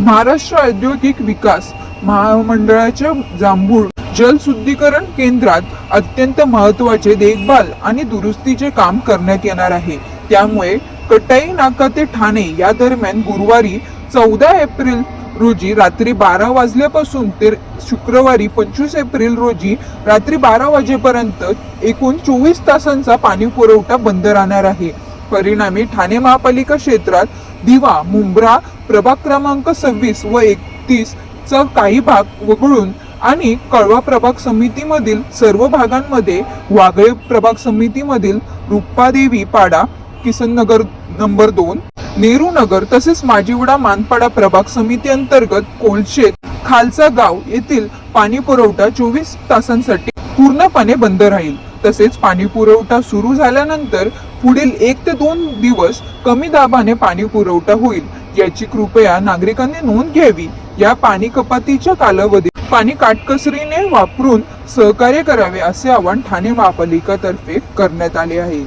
महाराष्ट्र औद्योगिक विकास महामंडळाच्या जांभूळ जल शुद्धीकरण केंद्रात अत्यंत महत्त्वाचे देखभाल आणि दुरुस्तीचे काम करण्यात येणार आहे. त्यामुळे कटाई नाका ते ठाणे या दरम्यान गुरुवारी चौदा एप्रिल रोजी रात्री बारा वाजल्यापासून ते शुक्रवारी पंचवीस एप्रिल रोजी रात्री बारा वाजेपर्यंत एकूण चोवीस तासांचा पाणी पुरवठा बंद राहणार आहे. परिणामी ठाणे महापालिका क्षेत्रात दिवा मुंब्रा प्रभाग क्रमांक सव्वीस व एकतीस चा काही भाग वगळून आणि कळवा प्रभाग समितीमधील सर्व भागांमध्ये वागळे प्रभाग समितीमधील रुप्पादेवी पाडा किसन नगर नंबर दोन नेहरू नगर तसेच माजिवडा मानपाडा प्रभाग समिती अंतर्गत कोलशेत खालचा गाव येथील पाणी पुरवठा चोवीस तासांसाठी पूर्णपणे बंद राहील. तसेच पाणी पुरवठा सुरू झाल्यानंतर पुढील एक ते दोन दिवस कमी दाबाने पाणी पुरवठा होईल याची कृपया नागरिकांनी नोंद घ्यावी. या पाणी कपातीच्या कालावधीत पाणी काटकसरीने वापरून सहकार्य करावे असे आवाहन ठाणे महापालिकातर्फे करण्यात आले आहे.